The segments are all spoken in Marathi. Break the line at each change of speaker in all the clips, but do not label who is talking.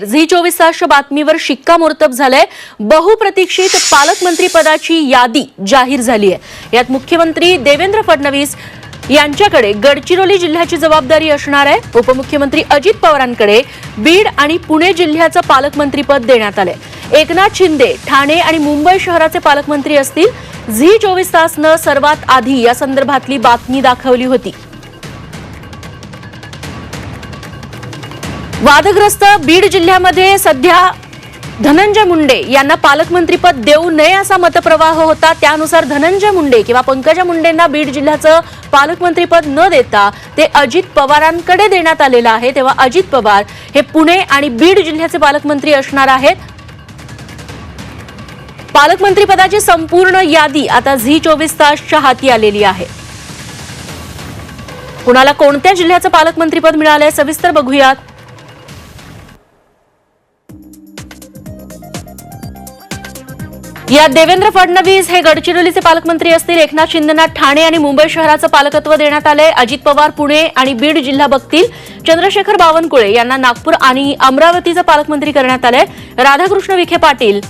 झी चोवीस तासच्या बातमीवर शिक्कामोर्तब झालंय. बहुप्रतीक्षित पालकमंत्री पदाची यादी जाहीर झाली आहे यात मुख्यमंत्री देवेंद्र फडणवीस यांच्याकडे गडचिरोली जिल्ह्याची जबाबदारी असणार आहे. उपमुख्यमंत्री अजित पवारांकडे बीड आणि पुणे जिल्ह्याचं पालकमंत्रीपद देण्यात आलंय. एकनाथ शिंदे ठाणे आणि मुंबई शहराचे पालकमंत्री असतील. झी चोवीस तासनं सर्वात आधी या संदर्भातली बातमी दाखवली होती. वादग्रस्त बीड जिल्ह्यामध्ये सध्या धनंजय मुंडे यांना पालकमंत्रीपद देऊ नये असा मतप्रवाह होता. त्यानुसार धनंजय मुंडे किंवा पंकजा मुंडेंना बीड जिल्ह्याचं पालकमंत्रीपद न देता ते अजित पवारांकडे देण्यात आलेलं आहे. तेव्हा अजित पवार हे पुणे आणि बीड जिल्ह्याचे पालकमंत्री असणार आहेत. पालकमंत्रीपदाची संपूर्ण यादी आता झी चोवीस तासच्या हाती आलेली आहे. कुणाला कोणत्या जिल्ह्याचं पालकमंत्रीपद मिळालंय सविस्तर बघूयात. यात देवेंद्र फडणवीस हे गडचिरोलीचे पालकमंत्री असतील एकनाथ शिंदेना ठाणे आणि मुंबई शहराचं पालकत्व देण्यात आलंय. अजित पवार पुणे आणि बीड जिल्हा बघतील. चंद्रशेखर बावनकुळे यांना नागपूर आणि अमरावतीचं पालकमंत्री करण्यात आलंय. राधाकृष्ण विखे पाटील.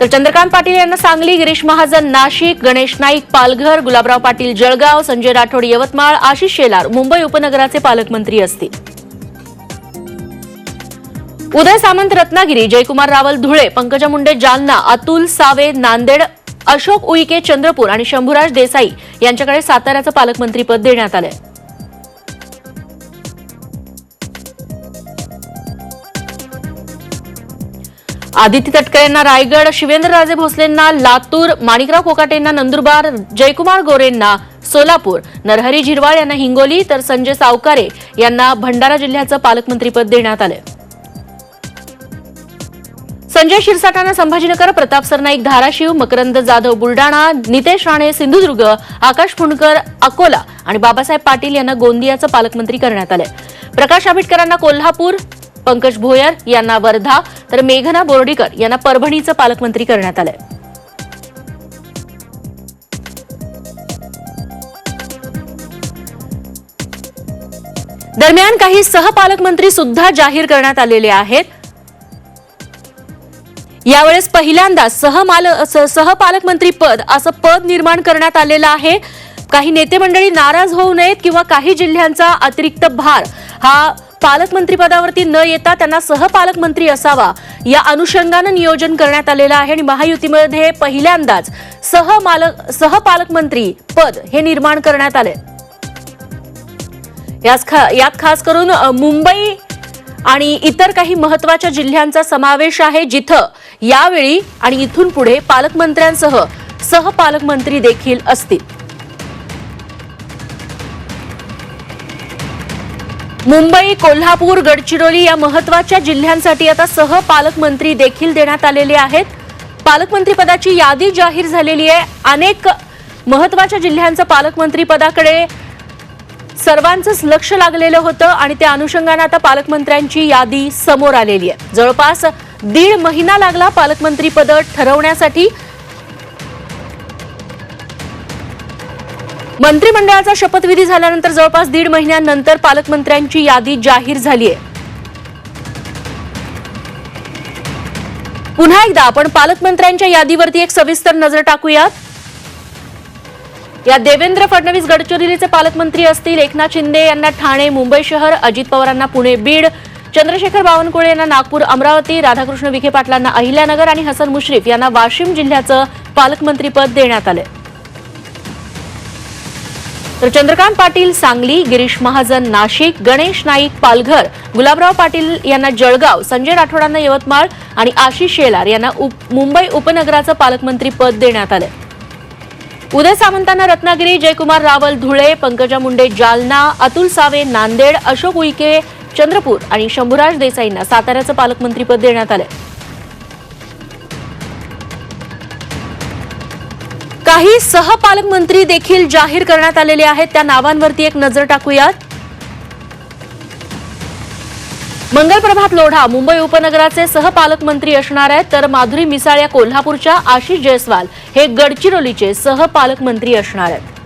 तर चंद्रकांत पाटील यांना सांगली गिरीश महाजन नाशिक गणेश नाईक पालघर गुलाबराव पाटील जळगाव संजय राठोड यवतमाळ आशिष शेलार मुंबई उपनगराचे पालकमंत्री असतील. उदय सामंत रत्नागिरी जयकुमार रावल धुळे पंकजा मुंडे जालना अतुल सावे नांदेड अशोक उईके चंद्रपूर आणि शंभूराज देसाई यांच्याकडे साताऱ्याचं पालकमंत्रीपद देण्यात आलंय. आदिती तटकरेंना रायगड शिवेंद्रराजे भोसलेंना लातूर माणिकराव कोकाटेंना नंदुरबार जयकुमार गोरेंना सोलापूर नरहरी झिरवाळ यांना हिंगोली तर संजय सावकारे यांना भंडारा जिल्ह्याचं पालकमंत्रीपद देण्यात आलं संजय शिरसाटांना संभाजीनगर प्रताप सरनाईक धाराशिव मकरंद जाधव बुलडाणा नितेश राणे सिंधुदुर्ग आकाश फुंडकर अकोला आणि बाबासाहेब पाटील यांना गोंदियाचं पालकमंत्री करण्यात आलंय. प्रकाश आंबेडकरांना कोल्हापूर पंकज भोयर यांना वर्धा तर मेघना बोर्डीकर यांना परभणीचं पालकमंत्री करण्यात आलंय. दरम्यान काही सहपालकमंत्री सुद्धा जाहीर करण्यात आलेले आहेत. यावेळेस पहिल्यांदा सहमाल सहपालकमंत्री पद असं पद निर्माण करण्यात आलेलं आहे. काही नेते मंडळी नाराज होऊ नयेत किंवा काही जिल्ह्यांचा अतिरिक्त भार हा पालकमंत्री पदावरती न येता त्यांना सहपालकमंत्री असावा या अनुषंगानं नियोजन करण्यात आलेलं आहे आणि महायुतीमध्ये पहिल्यांदाच सहमालक सहपालकमंत्री पद हे निर्माण करण्यात आले याच खा- यात खास करून मुंबई आणि इतर काही महत्त्वाच्या जिल्ह्यांचा समावेश आहे जिथं यावेळी आणि इथून पुढे पालकमंत्र्यांसह सहपालकमंत्री देखील असतील. मुंबई कोल्हापूर गडचिरोली या महत्त्वाच्या जिल्ह्यांसाठी आता सहपालकमंत्री देखील देण्यात आलेले आहेत. पालकमंत्रीपदाची यादी जाहीर झालेली आहे. अनेक महत्त्वाच्या जिल्ह्यांचं पालकमंत्रीपदाकडे सर्वांचंच लक्ष लागलेलं होतं आणि त्या अनुषंगानं आता पालकमंत्र्यांची यादी समोर आलेली आहे. जवळपास दीड महिना लागला पालकमंत्री पद ठरवण्यासाठी. मंत्रिमंडळाचा शपथविधी झाल्यानंतर जवळपास दीड महिन्यानंतर पालकमंत्र्यांची यादी जाहीर झाली आहे पुन्हा एकदा आपण पालकमंत्र्यांच्या यादीवरती एक सविस्तर नजर टाकूयात. या देवेंद्र फडणवीस गडचिरोलीचे पालकमंत्री असतील एकनाथ शिंदे यांना ठाणे मुंबई शहर अजित पवारांना पुणे बीड चंद्रशेखर बावनकुळे यांना नागपूर अमरावती राधाकृष्ण विखे पाटलांना अहिल्यानगर आणि हसन मुश्रीफ यांना वाशिम जिल्ह्याचं पालकमंत्रीपद देण्यात आलं तर चंद्रकांत पाटील सांगली गिरीश महाजन नाशिक गणेश नाईक पालघर गुलाबराव पाटील यांना जळगाव संजय राठोडांना यवतमाळ आणि आशिष शेलार यांना उप- मुंबई उपनगराचं पालकमंत्री पद देण्यात आलं उदय सामंतांना रत्नागिरी जयकुमार रावल धुळे पंकजा मुंडे जालना अतुल सावे नांदेड अशोक उईके चंद्रपूर आणि शंभूराज देसाईंना साताऱ्याचं पालकमंत्रीपद देण्यात आलं काही सहपालकमंत्री देखील जाहीर करण्यात आलेले आहेत. त्या नावांवरती एक नजर टाकूयात. मंगलप्रभात लोढा मुंबई उपनगराचे सहपालकमंत्री असणार आहेत. तर माधुरी मिसाळ या कोल्हापूरच्या आशिष जयस्वाल हे गडचिरोलीचे सहपालकमंत्री असणार आहेत.